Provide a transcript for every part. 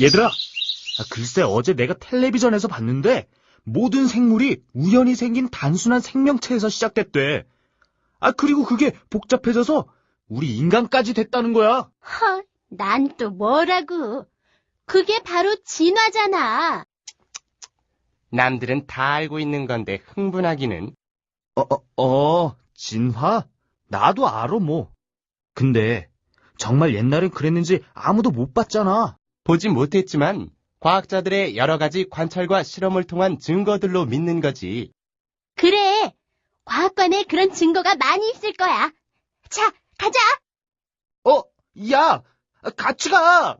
얘들아, 아, 글쎄 어제 내가 텔레비전에서 봤는데 모든 생물이 우연히 생긴 단순한 생명체에서 시작됐대. 아, 그리고 그게 복잡해져서 우리 인간까지 됐다는 거야. 헐, 난 또 뭐라고. 그게 바로 진화잖아. 남들은 다 알고 있는 건데 흥분하기는. 어, 어, 어, 진화? 나도 알아, 뭐. 근데, 정말 옛날엔 그랬는지 아무도 못 봤잖아. 보지 못했지만 과학자들의 여러 가지 관찰과 실험을 통한 증거들로 믿는 거지. 그래. 과학관에 그런 증거가 많이 있을 거야. 자, 가자. 어, 야! 같이 가!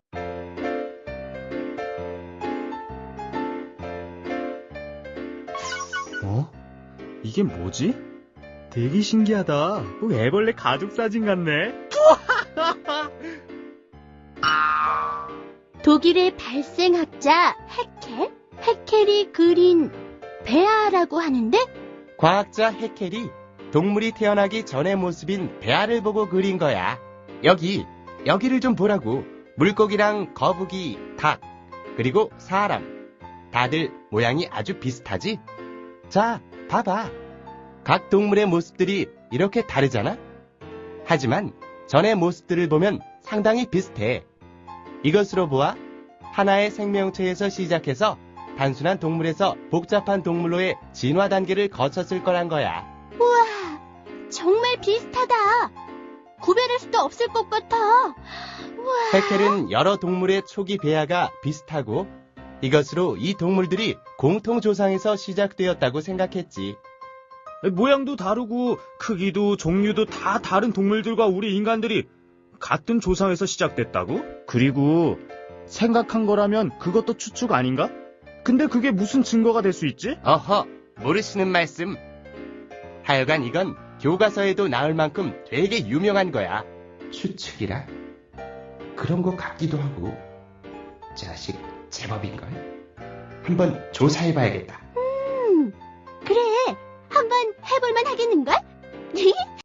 어? 이게 뭐지? 되게 신기하다. 꼭 애벌레 가족 사진 같네. 독일의 발생학자 헤켈? 헤켈이 그린 베아라고 하는데? 과학자 헤켈이 동물이 태어나기 전의 모습인 배아를 보고 그린 거야. 여기, 여기를 좀 보라고. 물고기랑 거북이, 닭, 그리고 사람. 다들 모양이 아주 비슷하지? 자, 봐봐. 각 동물의 모습들이 이렇게 다르잖아? 하지만 전의 모습들을 보면 상당히 비슷해. 이것으로 보아 하나의 생명체에서 시작해서 단순한 동물에서 복잡한 동물로의 진화 단계를 거쳤을 거란 거야. 우와, 정말 비슷하다. 구별할 수도 없을 것 같아. 우와. 헤켈은 여러 동물의 초기 배아가 비슷하고 이것으로 이 동물들이 공통 조상에서 시작되었다고 생각했지. 모양도 다르고, 크기도, 종류도 다 다른 동물들과 우리 인간들이 같은 조상에서 시작됐다고? 그리고, 생각한 거라면 그것도 추측 아닌가? 근데 그게 무슨 증거가 될 수 있지? 어허, 모르시는 말씀. 하여간 이건 교과서에도 나올 만큼 되게 유명한 거야. 추측이라? 그런 것 같기도 하고. 자식, 제법인걸? 한번 조사해봐야겠다. 음, 그래. 한번 해볼만 하겠는걸?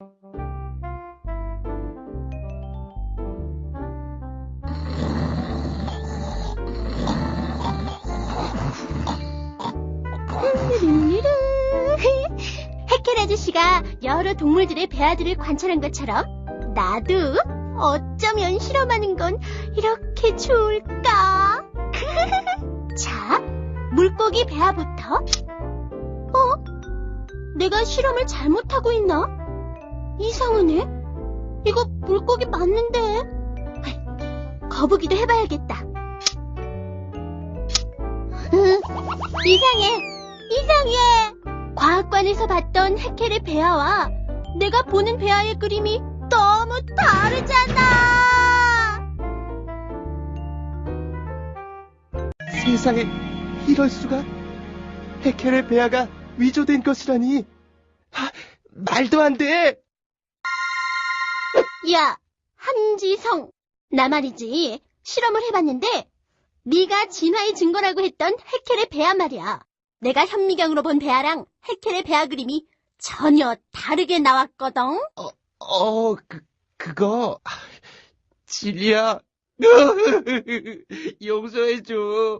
아저씨가 여러 동물들의 배아들을 관찰한 것처럼 나도 어쩌면 실험하는 건 이렇게 좋을까? 자, 물고기 배아부터. 어? 내가 실험을 잘못하고 있나? 이상하네. 이거 물고기 맞는데. 거북이도 해봐야겠다. 으, 이상해. 이상해. 과학관에서 봤던 헤켈의 배아와 내가 보는 배아의 그림이 너무 다르잖아. 세상에, 이럴 수가? 헤켈의 배아가 위조된 것이라니. 아, 말도 안 돼! 야, 한지성. 나 말이지. 실험을 해봤는데 네가 진화의 증거라고 했던 헤켈의 배아 말이야. 내가 현미경으로 본 배아랑 헤켈의 배아 그림이 전혀 다르게 나왔거든. 어, 그, 그거, 진리야. 용서해줘.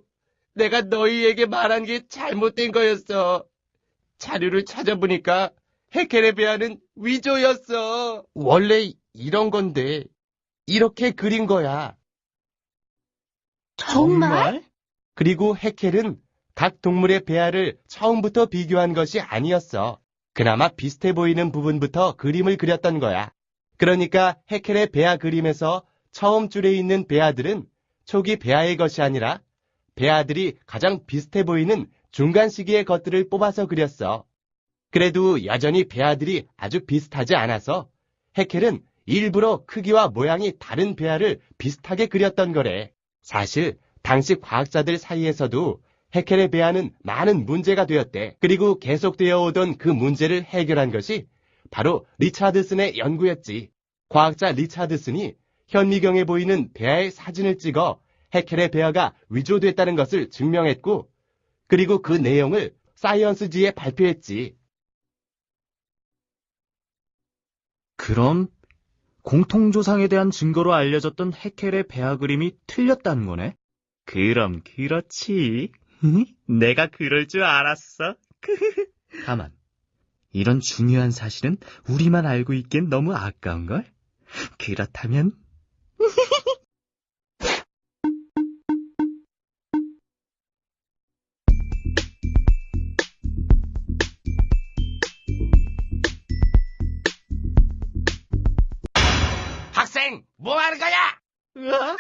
내가 너희에게 말한 게 잘못된 거였어. 자료를 찾아보니까 헤켈의 배아는 위조였어. 원래 이런 건데, 이렇게 그린 거야. 그리고 헤켈은 각 동물의 배아를 처음부터 비교한 것이 아니었어. 그나마 비슷해 보이는 부분부터 그림을 그렸던 거야. 그러니까 헤켈의 배아 그림에서 처음 줄에 있는 배아들은 초기 배아의 것이 아니라 배아들이 가장 비슷해 보이는 중간 시기의 것들을 뽑아서 그렸어. 그래도 여전히 배아들이 아주 비슷하지 않아서 헤켈은 일부러 크기와 모양이 다른 배아를 비슷하게 그렸던 거래. 사실 당시 과학자들 사이에서도 헤켈의 배아는 많은 문제가 되었대. 그리고 계속되어 오던 그 문제를 해결한 것이 바로 리차드슨의 연구였지. 과학자 리차드슨이 현미경에 보이는 배아의 사진을 찍어 헤켈의 배아가 위조됐다는 것을 증명했고, 그리고 그 내용을 사이언스지에 발표했지. 그럼 공통조상에 대한 증거로 알려졌던 헤켈의 배아 그림이 틀렸다는 거네? 그럼 그렇지. 내가 그럴 줄 알았어. 가만. 이런 중요한 사실은 우리만 알고 있기엔 너무 아까운걸? 그렇다면 학생, 뭐 하는 거야? 으아!